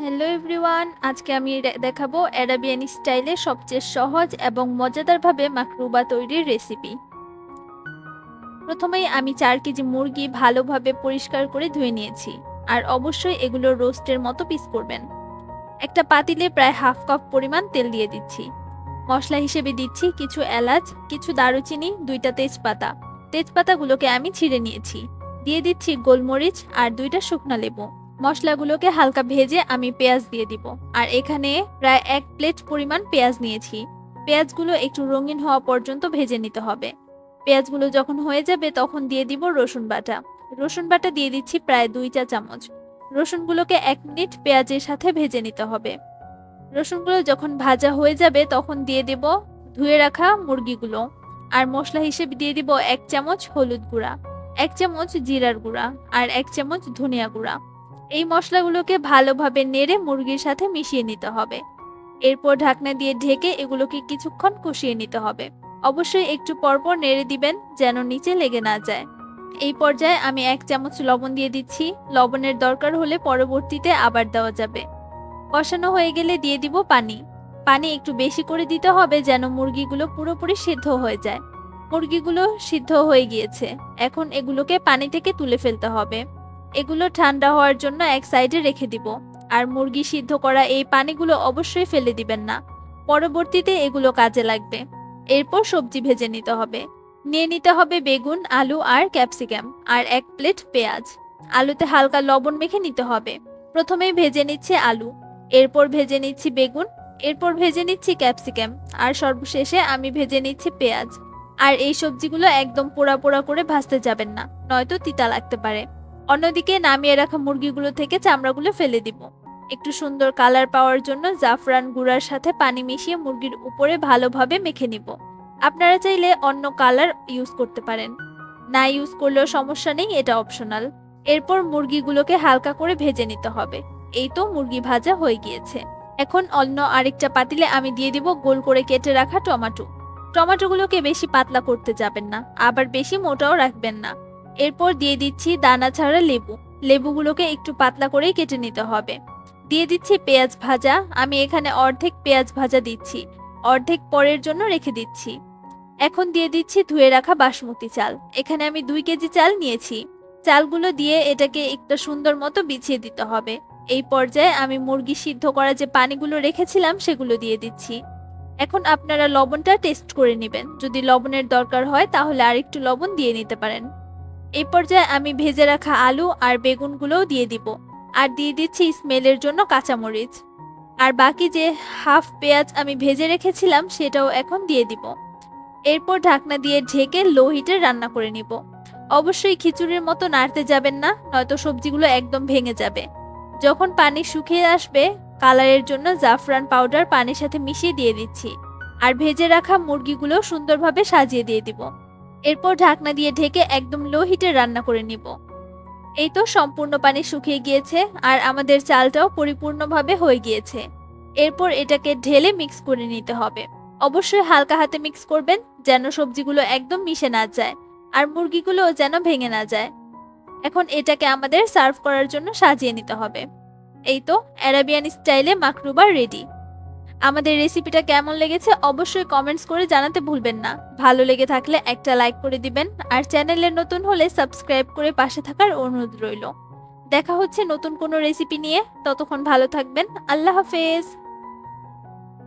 Hello everyone আজকে আমি দেখাবো অ্যারাবিয়ান স্টাইলে সবচেয়ে সহজ এবং মজাদারভাবে মাকরুবা তৈরির রেসিপি প্রথমেই আমি চার কেজি মুরগি ভালোভাবে পরিষ্কার করে ধুয়ে নিয়েছি, আর অবশ্যই এগুলো রোস্টের মতো পিস করবেন। একটা পাতিলে প্রায় হাফ কাপ পরিমাণ তেল দিয়ে দিচ্ছি। মশলা হিসেবে দিচ্ছি কিছু এলাচ, কিছু দারুচিনি, দুইটা তেজপাতা। তেজপাতাগুলোকে আমি ছিঁড়ে নিয়েছি। দিয়ে দিচ্ছি গোলমরিচ আর দুইটা শুকনা লেবু। মশলাগুলোকে হালকা ভেজে আমি পেঁয়াজ দিয়ে দিব। আর এখানে প্রায় এক প্লেট পরিমাণ পেঁয়াজ নিয়েছি। পেঁয়াজগুলো একটু রঙিন হওয়া পর্যন্ত ভেজে নিতে হবে। পেঁয়াজগুলো যখন হয়ে যাবে তখন দিয়ে দিব রসুন বাটা। রসুন বাটা দিয়ে দিচ্ছি প্রায় দুই চা চামচ। রসুনগুলোকে এক মিনিট পেঁয়াজের সাথে ভেজে নিতে হবে। রসুনগুলো যখন ভাজা হয়ে যাবে তখন দিয়ে দেব ধুয়ে রাখা মুরগিগুলো। আর মশলা হিসেবে দিয়ে দিব এক চামচ হলুদ গুঁড়া, এক চামচ জিরার গুঁড়া আর এক চামচ ধনিয়া গুঁড়া। এই মশলাগুলোকে ভালোভাবে নেড়ে মুরগির সাথে মিশিয়ে নিতে হবে। এরপর ঢাকনা দিয়ে ঢেকে এগুলোকে কিছুক্ষণ কষিয়ে নিতে হবে। অবশ্যই একটু পরপর নেড়ে দিবেন যেন নিচে লেগে না যায়। এই পর্যায়ে আমি এক চামচ লবণ দিয়ে দিচ্ছি। লবণের দরকার হলে পরবর্তীতে আবার দেওয়া যাবে। কষানো হয়ে গেলে দিয়ে দিব পানি। পানি একটু বেশি করে দিতে হবে যেন মুরগিগুলো পুরোপুরি সিদ্ধ হয়ে যায়। মুরগিগুলো সিদ্ধ হয়ে গিয়েছে। এখন এগুলোকে পানি থেকে তুলে ফেলতে হবে। এগুলো ঠান্ডা হওয়ার জন্য এক সাইডে রেখে দিব। আর মুরগি সিদ্ধ করা এই পানিগুলো অবশ্যই ফেলে দিবেন না। পরবর্তীতে এগুলো কাজে লাগবে। এরপর সবজি ভেজে নিতে হবে। নিয়ে নিতে হবে বেগুন, আলু আর ক্যাপসিকাম আর এক প্লেট পেঁয়াজ। আলুতে হালকা লবণ মেখে নিতে হবে। প্রথমেই ভেজে নিচ্ছে আলু। এরপর ভেজে নিচ্ছি বেগুন। এরপর ভেজে নিচ্ছি ক্যাপসিকাম। আর সর্বশেষে আমি ভেজে নিচ্ছি পেঁয়াজ। আর এই সবজিগুলো একদম পোড়া পোড়া করে ভাজতে যাবেন না, নয়তো তিতা লাগতে পারে। অন্যদিকে নামিয়ে রাখা মুরগিগুলো থেকে চামড়াগুলো ফেলে দিব। একটু সুন্দর কালার পাওয়ার জন্য জাফরান গুঁড়ার সাথে পানি মিশিয়ে মুরগির উপরে ভালোভাবে মেখে নিব। আপনারা চাইলে অন্য কালার ইউজ করতে পারেন। না ইউজ করলেও সমস্যা নেই, এটা অপশনাল। এরপর মুরগিগুলোকে হালকা করে ভেজে নিতে হবে। এই তো মুরগি ভাজা হয়ে গিয়েছে। এখন অন্য আরেকটা পাতিলে আমি দিয়ে দিব গোল করে কেটে রাখা টমাটো। টমাটোগুলোকে বেশি পাতলা করতে যাবেন না, আবার বেশি মোটাও রাখবেন না। এরপর দিয়ে দিচ্ছি দানা ছাড়া লেবু। লেবুগুলোকে একটু পাতলা করেই কেটে নিতে হবে। দিয়ে দিচ্ছি পেঁয়াজ ভাজা। আমি এখানে অর্ধেক পেঁয়াজ ভাজা দিচ্ছি। অর্ধেক পরের জন্য রেখে দিচ্ছি। এখন দিয়ে দিচ্ছি ধুয়ে রাখা বাসমতি চাল। এখানে আমি দুই কেজি চাল নিয়েছি। চালগুলো দিয়ে এটাকে একটা সুন্দর মতো বিছিয়ে দিতে হবে। এই পর্যায়ে আমি মুরগি সিদ্ধ করা যে পানিগুলো রেখেছিলাম সেগুলো দিয়ে দিচ্ছি। এখন আপনারা লবণটা টেস্ট করে নেবেন। যদি লবণের দরকার হয় তাহলে আরেকটু লবণ দিয়ে নিতে পারেন। এই পর্যায়ে আমি ভেজে রাখা আলু আর বেগুনগুলোও দিয়ে দিব। আর দিয়ে দিচ্ছি স্মেলের জন্য কাঁচামরিচ। আর বাকি যে হাফ পেঁয়াজ আমি ভেজে রেখেছিলাম, সেটাও এখন দিয়ে দিব। এরপর ঢাকনা দিয়ে ঢেকে লো হিটে রান্না করে নিব। অবশ্যই খিচুড়ির মতো নাড়তে যাবেন না, নয়তো সবজিগুলো একদম ভেঙে যাবে। যখন পানি শুকিয়ে আসবে, কালারের জন্য জাফরান পাউডার পানির সাথে মিশিয়ে দিয়ে দিচ্ছি। আর ভেজে রাখা মুরগিগুলো সুন্দরভাবে সাজিয়ে দিয়ে দিব। এরপর ঢাকনা দিয়ে ঢেকে একদম লো হিটে রান্না করে নিব। এই তো সম্পূর্ণ পানি শুকিয়ে গিয়েছে আর আমাদের চালটাও পরিপূর্ণভাবে হয়ে গিয়েছে। এরপর এটাকে ঢেলে মিক্স করে নিতে হবে। অবশ্যই হালকা হাতে মিক্স করবেন যেন সবজিগুলো একদম মিশে না যায় আর মুরগিগুলো যেন ভেঙে না যায়। এখন এটাকে আমাদের সার্ভ করার জন্য সাজিয়ে নিতে হবে। এই তো অ্যারাবিয়ান স্টাইলে মাকরুবা রেডি আমাদের রেসিপিটা কেমন লেগেছে অবশ্যই কমেন্টস করে জানাতে ভুলবেন না। ভালো লেগে থাকলে একটা লাইক করে দিবেন, আর চ্যানেলে নতুন হলে সাবস্ক্রাইব করে পাশে থাকার অনুরোধ রইল। দেখা হচ্ছে নতুন কোনো রেসিপি নিয়ে। ততক্ষণ ভালো থাকবেন। আল্লাহ হাফেজ।